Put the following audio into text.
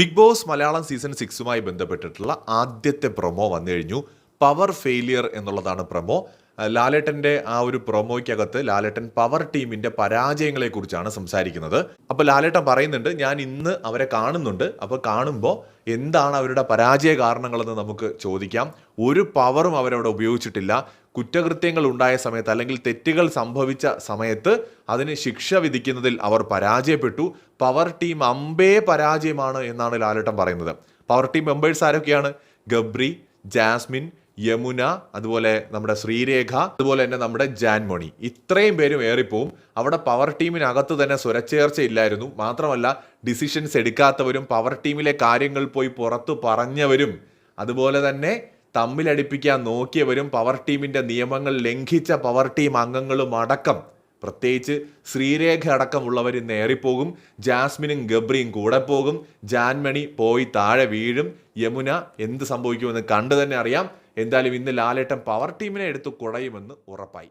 Big boss Malayalam season സിക്സുമായി ബന്ധപ്പെട്ടിട്ടുള്ള ആദ്യത്തെ പ്രൊമോ വന്നു കഴിഞ്ഞു. പവർ ഫെയിലിയർ എന്നുള്ളതാണ് പ്രൊമോ. ലാലേട്ടന്റെ ആ ഒരു പ്രൊമോയ്ക്കകത്ത് ലാലേട്ടൻ പവർ ടീമിന്റെ പരാജയങ്ങളെക്കുറിച്ചാണ് സംസാരിക്കുന്നത്. അപ്പോൾ ലാലേട്ടൻ പറയുന്നുണ്ട് ഞാൻ ഇന്ന് അവരെ കാണുന്നുണ്ട്. അപ്പോൾ കാണുമ്പോൾ എന്താണ് അവരുടെ പരാജയ കാരണങ്ങളെന്ന് നമുക്ക് ചോദിക്കാം. ഒരു പവറും അവരവിടെ ഉപയോഗിച്ചിട്ടില്ല. കുറ്റകൃത്യങ്ങൾ ഉണ്ടായ സമയത്ത് അല്ലെങ്കിൽ തെറ്റുകൾ സംഭവിച്ച സമയത്ത് അതിന് ശിക്ഷ വിധിക്കുന്നതിൽ അവർ പരാജയപ്പെട്ടു. പവർ ടീം അമ്പേ പരാജയമാണ് എന്നാണ് ലാലേട്ടൻ പറയുന്നത്. പവർ ടീം മെമ്പേഴ്സ് ആരൊക്കെയാണ്? ഗബ്രി ജാസ്മിൻ യമുന അതുപോലെ നമ്മുടെ ശ്രീരേഖ അതുപോലെ തന്നെ നമ്മുടെ ജാൻമണി. ഇത്രയും പേരും ഏറിപ്പോവും. അവിടെ പവർ ടീമിനകത്ത് തന്നെ സ്വരച്ചേർച്ച ഇല്ലായിരുന്നു മാത്രമല്ല ഡിസിഷൻസ് എടുക്കാത്തവരും പവർ ടീമിലെ കാര്യങ്ങൾ പോയി പുറത്തു പറഞ്ഞവരും അതുപോലെ തന്നെ തമ്മിലടിപ്പിക്കാൻ നോക്കിയവരും പവർ ടീമിന്റെ നിയമങ്ങൾ ലംഘിച്ച പവർ ടീം അംഗങ്ങളും അടക്കം. പ്രത്യേകിച്ച് ശ്രീരേഖ അടക്കമുള്ളവർ ഇന്ന് ഏറിപ്പോകും. ജാസ്മിനും ഗബ്രിയും കൂടെ പോകും. ജാൻമണി പോയി താഴെ വീഴും. യമുന എന്ത് സംഭവിക്കുമെന്ന് കണ്ടു തന്നെ അറിയാം. എന്തായാലും ഇന്ന് ലാലേട്ടൻ പവർ ടീമിനെ എടുത്ത് കുടയുമെന്ന് ഉറപ്പായി.